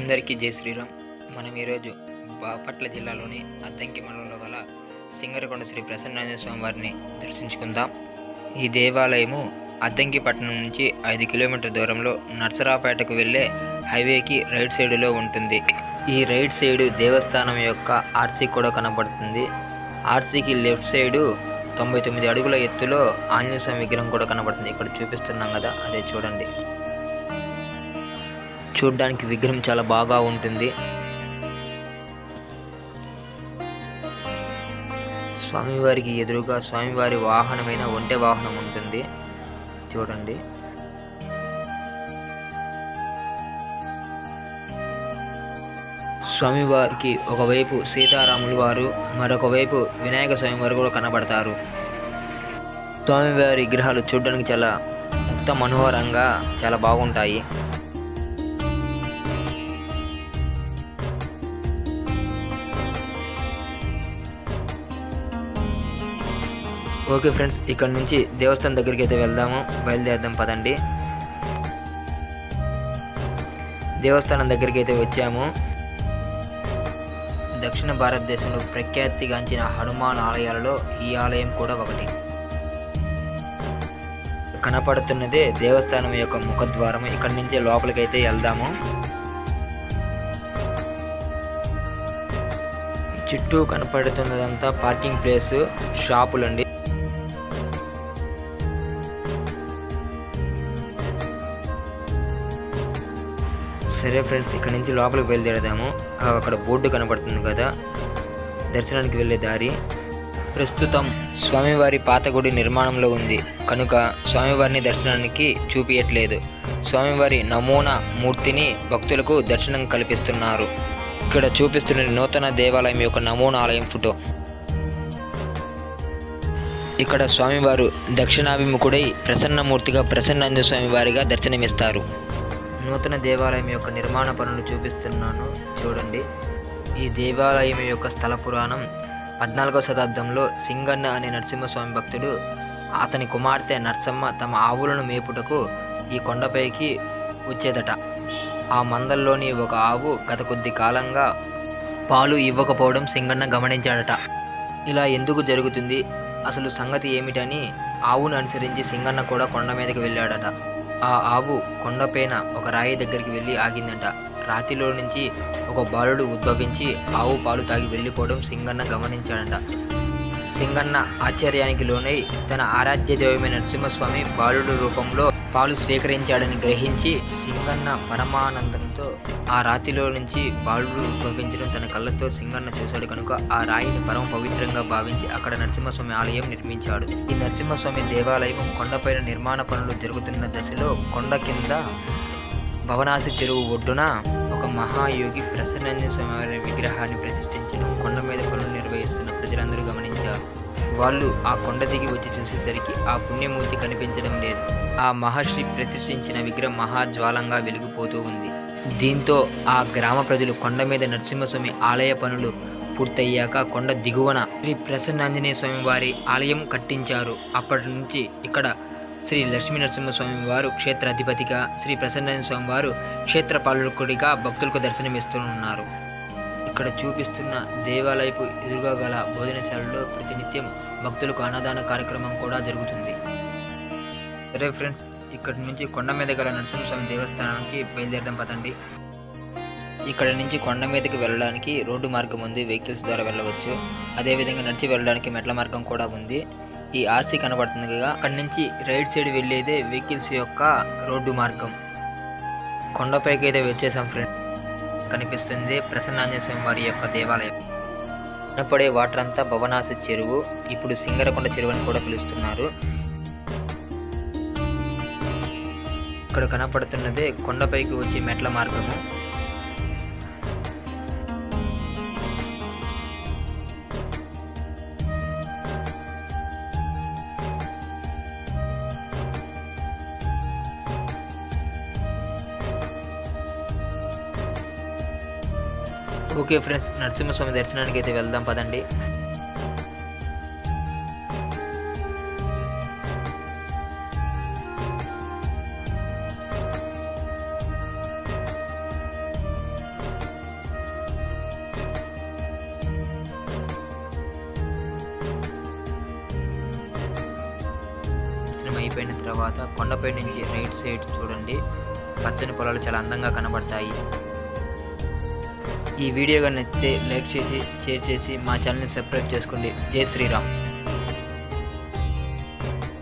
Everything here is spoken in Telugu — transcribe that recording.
అందరికీ జై శ్రీరామ్. మనం ఈరోజు బాపట్ల జిల్లాలోని అద్దంకి మండలంలో గల సింగరకొండ శ్రీ ప్రసన్నాంజన స్వామి వారిని దర్శించుకుందాం. ఈ దేవాలయము అద్దంకి పట్టణం నుంచి ఐదు కిలోమీటర్ దూరంలో నర్సరాపేటకు వెళ్ళే హైవేకి రైట్ సైడులో ఉంటుంది. ఈ రైట్ సైడు దేవస్థానం యొక్క ఆర్సీ కూడా కనబడుతుంది. ఆర్సీకి లెఫ్ట్ సైడు తొంభై తొమ్మిది అడుగుల ఎత్తులో ఆంజనేయ స్వామి విగ్రహం కూడా కనబడుతుంది. ఇక్కడ చూపిస్తున్నాం కదా అదే చూడండి. చూడ్డానికి విగ్రహం చాలా బాగా ఉంటుంది. స్వామివారికి ఎదురుగా స్వామివారి వాహనమైన ఒంటె వాహనం ఉంటుంది. చూడండి. స్వామివారికి ఒకవైపు సీతారాములు వారు మరొక వైపు వినాయక స్వామి వారు కూడా కనబడతారు. స్వామివారి విగ్రహాలు చూడడానికి చాలా ముక్త మనోహరంగా చాలా బాగుంటాయి. ఓకే ఫ్రెండ్స్ ఇక్కడ నుంచి దేవస్థానం దగ్గరికి అయితే వెళ్దాము. బయలుదేరదాం పదండి. దేవస్థానం దగ్గరికి అయితే వచ్చాము. దక్షిణ భారతదేశంలో ప్రఖ్యాతిగాంచిన హనుమాన్ ఆలయాలలో ఈ ఆలయం కూడా ఒకటి. కనపడుతున్నదే దేవస్థానం యొక్క ముఖద్వారం ఇక్కడి నుంచి లోపలికైతే వెళ్దాము. చుట్టూ కనపడుతున్నదంతా పార్కింగ్ ప్లేస్ షాపులండి. సరే ఫ్రెండ్స్ ఇక్కడ నుంచి లోపలికి బయలుదేరదాము. అక్కడ బోర్డు కనబడుతుంది కదా. దర్శనానికి వెళ్ళే దారి. ప్రస్తుతం స్వామివారి పాత గుడి నిర్మాణంలో ఉంది. కనుక స్వామివారిని దర్శనానికి చూపించట్లేదు స్వామివారి నమూనా మూర్తిని భక్తులకు దర్శనం కల్పిస్తున్నారు. ఇక్కడ చూపిస్తున్న నూతన దేవాలయం యొక్క నమూనా ఆలయం ఫోటో. ఇక్కడ స్వామివారు దక్షిణాభిముఖుడై ప్రసన్నమూర్తిగా ప్రసన్నంద స్వామివారిగా దర్శనమిస్తారు. నూతన దేవాలయం యొక్క నిర్మాణ పనులు చూపిస్తున్నాను. చూడండి. ఈ దేవాలయం యొక్క స్థల పురాణం పద్నాలుగవ శతాబ్దంలో సింగన్న అనే నరసింహస్వామి భక్తుడు అతని కుమార్తె నరసమ్మ తమ ఆవులను మేపుటకు ఈ కొండపైకి వచ్చేదట. ఆ మందల్లోని ఒక ఆవు గత కొద్ది కాలంగా పాలు ఇవ్వకపోవడం సింగన్న గమనించాడట. ఇలా ఎందుకు జరుగుతుంది? అసలు సంగతి ఏమిటని ఆవును అనుసరించి సింగన్న కూడా కొండ మీదకి వెళ్ళాడట. ఆ ఆవు కొండపైన ఒక రాయి దగ్గరికి వెళ్ళి ఆగిందంట. రాతిలో నుంచి ఒక బాలుడు ఉద్భవించి ఆవు పాలు తాగి వెళ్ళిపోవడం సింగన్న గమనించాడంట. సింగన్న ఆశ్చర్యానికి లోనై తన ఆరాధ్య దైవమైన నరసింహస్వామి బాలుడు రూపంలో పాలు స్వీకరించాడని గ్రహించి సింగన్న పరమానందంతో ఆ రాతిలో నుంచి బాలుడు ఉద్భవించడం తన కళ్ళతో సింగన్న చూశాడు కనుక ఆ రాయిని పరమ పవిత్రంగా భావించి అక్కడ నరసింహస్వామి ఆలయం నిర్మించాడు. ఈ నరసింహస్వామి దేవాలయం కొండపైన నిర్మాణ పనులు జరుగుతున్న దశలో కొండ కింద భవనాసి చెరువు ఒడ్డున ఒక మహాయోగి ప్రసన్నాంజన స్వామి వారి విగ్రహాన్ని ప్రతిష్ఠించడం కొండ మీద పనులు నిర్వహిస్తున్న ప్రజలందరూ గమనించారు. వాళ్ళు ఆ కొండ దిగి వచ్చి చూసేసరికి ఆ పుణ్యమూర్తి కనిపించడం లేదు. ఆ మహర్షి ప్రతిష్ఠించిన విగ్రహం మహాజ్వాలంగా వెలిగిపోతూ ఉంది. దీంతో ఆ గ్రామ ప్రజలు కొండ మీద నరసింహస్వామి ఆలయ పనులు పూర్తయ్యాక కొండ దిగువన శ్రీ ప్రసన్నాంజనేయ స్వామి వారి ఆలయం కట్టించారు. అప్పటి నుంచి ఇక్కడ శ్రీ లక్ష్మీ నరసింహస్వామి వారు క్షేత్రాధిపతిగా శ్రీ ప్రసన్నాంజనేయ స్వామి వారు క్షేత్ర పాలకుడిగా భక్తులకు దర్శనమిస్తున్నారు. ఇక్కడ చూపిస్తున్న దేవాలయపు ఎదురుగా గల భోజనశాలలో ప్రతినిత్యం భక్తులకు అన్నదాన కార్యక్రమం కూడా జరుగుతుంది. సరే ఫ్రెండ్స్ ఇక్కడ నుంచి కొండ మీద గల నరసింహస్వామి దేవస్థానానికి బయలుదేరడం పదండి. ఇక్కడ నుంచి కొండ మీదకి వెళ్ళడానికి రోడ్డు మార్గం ఉంది వెహికల్స్ ద్వారా వెళ్ళవచ్చు. అదేవిధంగా నడిచి వెళ్ళడానికి మెట్ల మార్గం కూడా ఉంది. ఈ ఆర్సీ కనబడుతుంది కదా అక్కడి నుంచి రైట్ సైడ్ వెళ్ళేదే వెహికల్స్ యొక్క రోడ్డు మార్గం. కొండపైకి అయితే వచ్చేసాం ఫ్రెండ్ కనిపిస్తుంది ప్రసన్నాంజనేయ స్వామి వారి యొక్క దేవాలయం. కనపడే వాటర్ అంతా భవనాసి చెరువు. ఇప్పుడు సింగరకొండ చెరువు అని కూడా పిలుస్తున్నారు. ఇక్కడ కనపడుతున్నదే కొండపైకి వచ్చే మెట్ల మార్గము. ఓకే ఫ్రెండ్స్ నరసింహస్వామి దర్శనానికి అయితే వెళ్దాం పదండి. అయిపోయిన తర్వాత కొండపై నుంచి రైట్ సైడ్ చూడండి. పచ్చని పొలాలు చాలా అందంగా కనబడతాయి. ఈ వీడియో కానీ నచ్చితే లైక్ చేసి షేర్ చేసి మా ఛానల్ని సబ్స్క్రైబ్ చేసుకోండి. జై శ్రీరామ్.